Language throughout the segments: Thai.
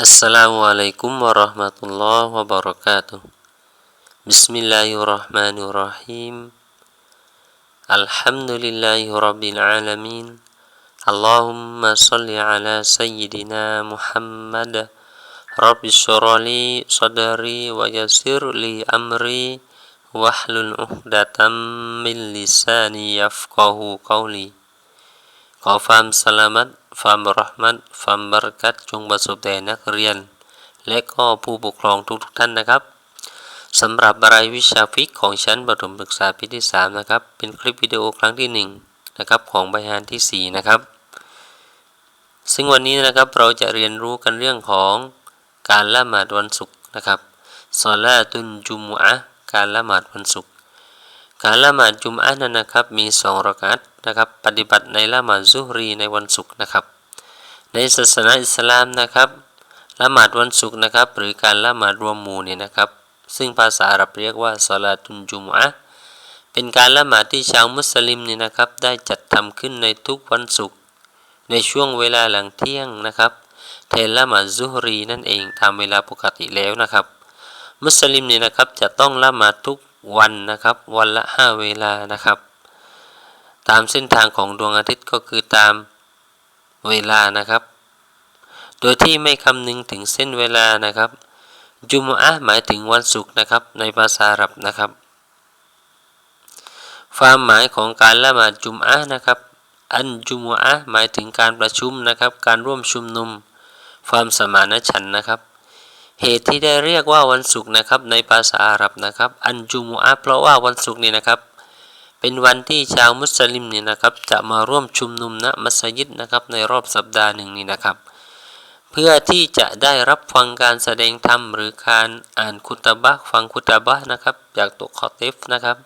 Assalamualaikum warahmatullahi wabarakatuh. Bismillahirrahmanirrahim. Alhamdulillahi. Allahumma salli ala sayyidina Muhammad. Rabbi syurali sadari wa yasir li amri wahlul uhdatan min lisani yafqahu qawli. Qafam salamat ความรหมัดความบรกัตจงประสบแต่นักเรียน และก็ผู้ปกครองทุกๆทท่านนะครับสำหรับรายวิชาฟิกของชั้นประถมศึกษาปีที่ 3 นะครับ เป็นคลิปวิดีโอครั้งที่ 1 นะครับของใบหานที่ 4 นะครับ ซึ่งวันนี้นะครับเราจะเรียนรู้กันเรื่องของการละหมาดวันศุกร์นะครับซอลาตุนจุมอะการละหมาดวันศุกร์การละหมาดจุมอะนั้นนะครับมี 2รกัตนะครับ ปฏิบัติในละหมาดซุฮรีในวันศุกร์นะครับ ในศาสนาอิสลามนะครับละหมาดวันศุกร์นะครับ หรือการละหมาดรวมหมู่เนี่ยนะครับ ซึ่งภาษาอาหรับเรียกว่าซาลาตุนจุมอะเป็นการละหมาดที่ชาวมุสลิมเนี่ยนะครับ ได้จัดทำขึ้นในทุกวันศุกร์ในช่วงเวลาหลังเที่ยงนะครับแทนละหมาดซุฮรีนั่นเองตามเวลาปกติแล้วนะครับ มุสลิมเนี่ยนะครับจะต้องละหมาดทุกวันนะครับ วันละห้าเวลานะครับ ตามเส้นทางของดวงอาทิตย์ก็คือตาม เวลานะครับ โดยที่ไม่คำนึงถึงเส้นเวลานะครับ จุมอะหมายถึงวันศุกร์นะครับ ในภาษาอาหรับนะครับ ความหมายของการละหมาดจุมอะนะครับ อันจุมอะหมายถึงการประชุมนะครับ การร่วมชุมนุม ความสมานฉันท์นะครับ เหตุที่ได้เรียกว่าวันศุกร์นะครับ ในภาษาอาหรับนะครับ อันจุมอะเพราะว่าวันศุกร์นี่นะครับ เป็นวันที่ชาวมุสลิมเนี่ยนะครับ จะมาร่วมชุมนุมณมัสยิดนะครับในรอบสัปดาห์หนึ่งนี่นะครับ เพื่อที่จะได้รับฟังการแสดงธรรมหรือการอ่านคุตบะฟังคุตบะนะครับจากตัวคอเตฟนะครับ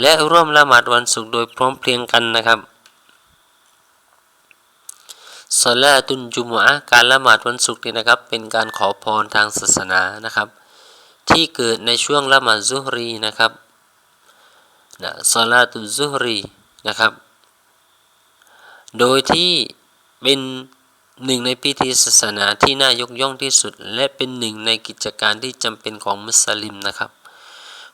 และร่วมละหมาดวันศุกร์โดยพร้อมเพรียงกันนะครับสลาตุนจุมอะการละหมาดวันศุกร์นี่นะครับ เป็นการขอพรทางศาสนานะครับ ที่เกิดในช่วงละหมาดซุฮรีนะครับ นะซาลาตุซุฮรีนะครับ โดยที่เป็นหนึ่งในพิธีศาสนาที่น่ายกย่องที่สุด และเป็นหนึ่งในกิจการที่จำเป็นของมุสลิมนะครับ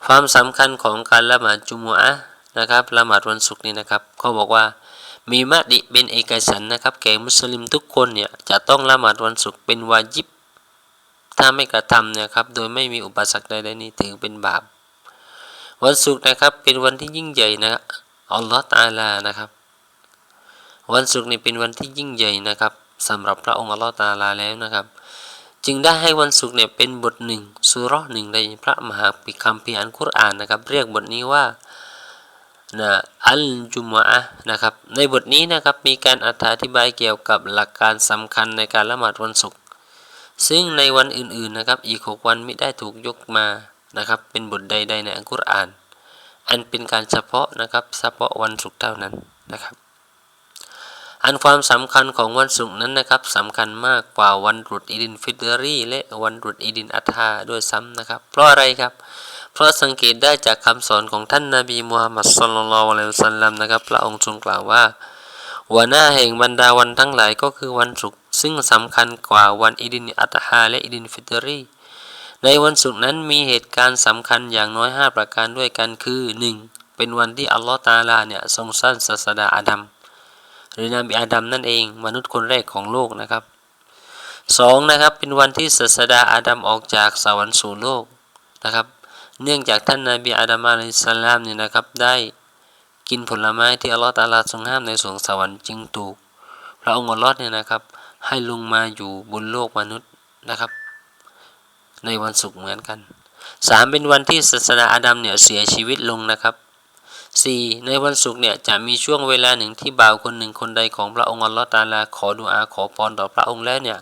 ความสำคัญของการละหมาดจุมัอะนะครับละหมาดวันศุกร์นี้นะครับเขาบอกว่ามีมติเป็นเอกฉันนะครับ แก่มุสลิมทุกคนเนี่ยจะต้องละหมาดวันศุกร์เป็นวาจิบ ถ้าไม่กระทำเนี่ยครับโดยไม่มีอุปสรรคใดๆนี้ถือเป็นบาป วันศุกร์นะครับเป็นวันที่ยิ่งใหญ่นะอัลลอฮฺตาลานะครับ วันศุกร์นี่เป็นวันที่ยิ่งใหญ่นะครับสำหรับพระองค์อัลลอฮฺตาลาแล้วนะครับ จึงได้ให้วันศุกร์เนี่ยเป็นบทหนึ่งสุรหนึ่งในพระมหาปิคัมภีร์อันกุรอานนะครับ เรียกบทนี้ว่านะอัลจุมะนะครับ ในบทนี้นะครับมีการอธิบายเกี่ยวกับหลักการสำคัญในการละหมาดวันศุกร์ซึ่งในวันอื่นๆนะครับ อีกหกวันไม่ได้ถูกยกมา นะครับ เป็นบทใดๆในอัลกุรอาน อันเป็นการเฉพาะนะครับ เฉพาะวันศุกร์เท่านั้นนะครับ อันความสำคัญของวันศุกร์นั้นนะครับสำคัญมากกว่าวันรุดอีดินฟิตรีและวันรุดอีดินอัฐาด้วยซ้ำนะครับ เพราะอะไรครับ เพราะสังเกตได้จากคำสอนของท่านนาบีมูฮัมมัดสุลลัลอะลัยฮิสัลลัมนะครับพระองค์ทรงกล่าวว่าวันหน้าแห่งบรรดาวันทั้งหลายก็คือวันศุกร์ซึ่งสำคัญกว่าวันอีดินอัตฮาและอีดินฟิตรี ในวันศุกร์นั้นมีเหตุการณ์สำคัญอย่างน้อย 5 ประการด้วยกันคือ 1. เป็นวันที่อัลลอฮฺตาลาเนี่ยทรงสร้างศาสดาอาดัมหรือนบีอาดัมนั่นเองมนุษย์คนแรกของโลกนะครับ 2. นะครับเป็นวันที่ศาสดาอาดัมออกจากสวรรค์สู่โลกนะครับ เนื่องจากท่านนาบีอาดัมอะลัยสลามเนี่ยนะครับได้กินผลไม้ที่อัลลอฮฺตาลาทรงห้ามในสวงสวรรค์จึงถูกพระองค์อัลลอฮฺเนี่ยนะครับให้ลงมาอยู่บนโลกมนุษย์นะครับ ในวันศุกร์เหมือนกันสามเป็นวันที่ศาสนาอาดัมเนี่ยเสียชีวิตลงนะครับสี่ในวันศุกร์เนี่ยจะมีช่วงเวลาหนึ่งที่บ่าวคนหนึ่งคนใดของพระองค์อัลลอฮฺตาลาขอดุอาขอพรต่อพระองค์แล้วเนี่ย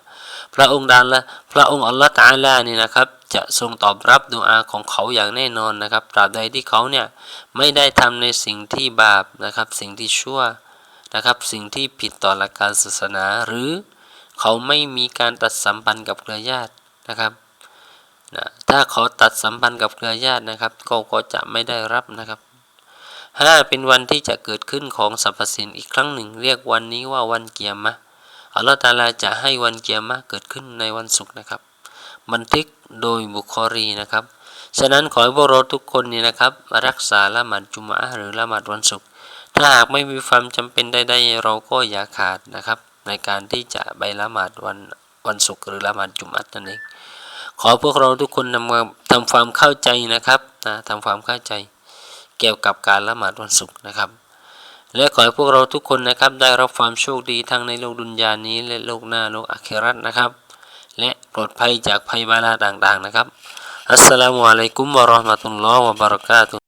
พระองค์ดานละพระองค์อัลลอฮฺตาลานี่นะครับ จะทรงตอบรับดุอาของเขาอย่างแน่นอนนะครับตราบใดที่เขาเนี่ยไม่ได้ทำในสิ่งที่บาปนะครับ สิ่งที่ชั่วนะครับ สิ่งที่ผิดต่อหลักการศาสนาหรือ เขาไม่มีการตัดสัมพันธ์กับเครือญาตินะครับ นะถ้าเขาตัดสัมพันธ์กับเครือญาตินะครับก็ก็จะไม่ได้รับนะครับห้าเป็นวันที่จะเกิดขึ้นของสรรพสิ่งอีกครั้งหนึ่ง เรียกวันนี้ว่าวันเกียรมะอัลลอฮฺตาลาจะให้วันเกียรมะเกิดขึ้นในวันศุกร์นะครับ บันทึกโดยบุคอรีนะครับ ฉะนั้นขอให้พวกเราทุกคนนี่นะครับ รักษาละหมาดจุมะหรือละหมาดวันศุกร์ถ้าหากไม่มีความจำเป็นใดๆเราก็อย่าขาดนะครับ ในการที่จะไปละหมาดวันวันศุกร์หรือละหมาดจุมะนั่นเอง ขอพวกเราทุกคนนำมาทำความเข้าใจนะครับนะทำความเข้าใจ เกี่ยวกับการละหมาดวันศุกร์นะครับ และขอให้พวกเราทุกคนนะครับ ได้รับความโชคดีทั้งในโลกดุนยานี้ และโลกหน้าโลกอาครัตนะครับ และปลอดภัยจากภัยบาลาต่างๆนะครับอัสสลามุอะลัยกุมวะราะห์มะตุลลอฮ์วะบะเราะกาตุ